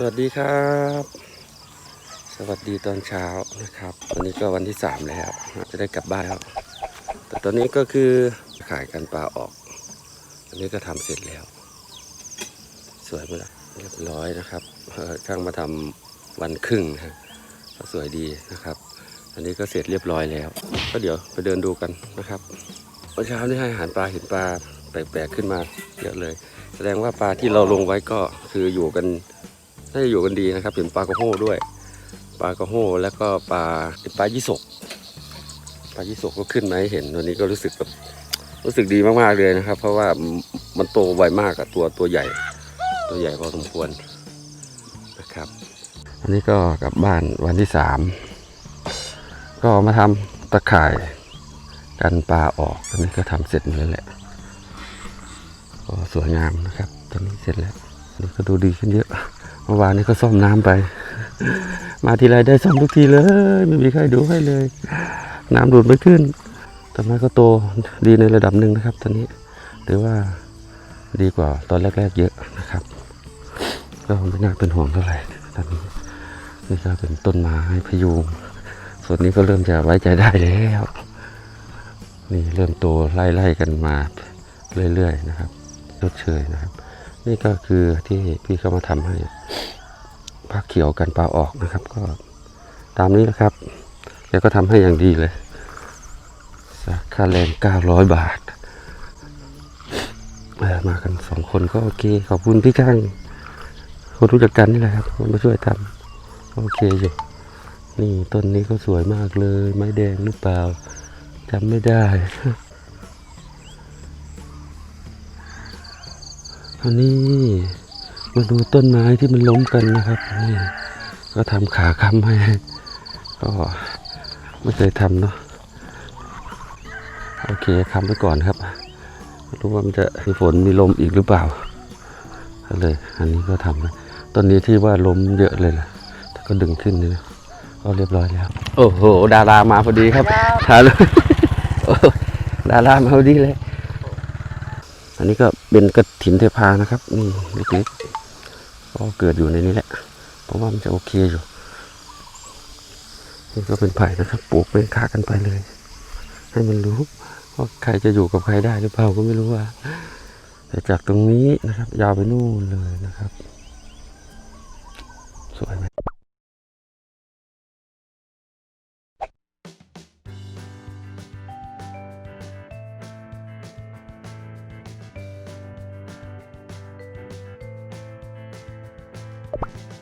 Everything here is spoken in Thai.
สวัสดีครับ สวัสดีตอนเช้านะครับวันนี้ก็วันที่สามแล้วจะได้กลับบ้านแล้วแต่ตอนนี้ก็คือขายกันปลาออกอันนี้ก็ทำเสร็จแล้ว สวยหมล่ะเรียบร้อยนะครับช่างมาทำวันครึ่งนะฮะก็สวยดีนะครับ อันนี้ก็เสร็จเรียบร้อยแล้ว ก็เดี๋ยวไปเดินดูกันนะครับเมื่อเช้านี้ให้อาหารปลาเห็นปลาแปลกๆขึ้นมาเยอะเลย แสดงว่าปลาที่เราลงไว้ก็คืออยู่กัน น่าจะอยู่กันดีนะครับ เห็นปลากระโห้ด้วย ปลากระโห้แล้วก็ปลาเป็นปลายี่สกปลายี่สกก็ขึ้นมาให้เห็นวันนี้ก็รู้สึกแบบรู้สึกดีมากๆเลยนะครับ เพราะว่ามันโตไวมากอะตัวตัวใหญ่ ตัวใหญ่พอสมควรนะครับ อันนี้ก็กลับบ้านวันที่สามก็มาทำตะข่ายกันปลาออกอันนี้ก็ทำเสร็จหมดแล้วแหละก็สวยงามนะครับ ตอนนี้เสร็จแล้วอันนี่ก็ดูดีขึ้นเยอะ มื่อวานนี้ก็ซ่อมน้ำไป มาทีไรได้ซ่อมทุกทีเลย ไม่มีใครดูให้เลย น้ำดูดไม่ขึ้นแต่ไม้ก็โตดีในระดับหนึ่งนะครับ ตอนนี้ถือว่าดีกว่าตอนแรก ๆ เยอะนะครับ ก็ไม่น่าเป็นห่วงเท่าไหร่ตอนนี้นี่ก็เป็นต้นไม้พยุงส่วนนี้ก็เริ่มจะไว้ใจได้แล้วนี่เริ่มโตไล่ๆกันมาเรื่อยๆนะครับชดเชยนะครับ นี่ก็คือที่พี่เขามาทำให้ผักเขียวกันปลาออกนะครับ ก็ตามนี้นะครับแกก็ทำให้อย่างดีเลยสักค่าแรง900บาทเออมากันสองคนก็โอเค ขอบคุณพี่ช่างคนรู้จักกันนี่แหละครับคนมาช่วยทำโอเคอยู่นี่ต้นนี้ก็สวยมากเลย ไม้แดงหรือเปล่าจำไม่ได้ อันนี้มาดูต้นไม้ที่มันล้มกันนะครับนี่ก็ทำขาค้ำให้ก็ไม่เคยทำเนาะโอเคค้ำไปก่อนครับไม่รู้ว่ามันจะมีฝนมีลมอีกหรือเปล่าก็เลย อันนี้ก็ทำนะต้นนี้ที่ว่าล้มเยอะเลยล่ะแต่ก็ดึงขึ้นนี่นะก็เรียบร้อยแล้ว โอ้โห ดารามาพอดีครับถ่ายเลยโอ้ดารามาพอดีเลย อันนี้ก็เป็นกระถินเทพานะครับนี่เล็กๆก็เกิดอยู่ในนี้แหละ เพราะว่ามันจะโอเคอยู่ นี่ก็เป็นไผ่นะครับ ปลูกเป็นค้ากันไปเลย ให้มันรู้ว่าใครจะอยู่กับใครได้หรือเปล่าก็ไม่รู้ว่าแต่จากตรงนี้นะครับ ยาวไปนู่นเลยนะครับ สวยไหม you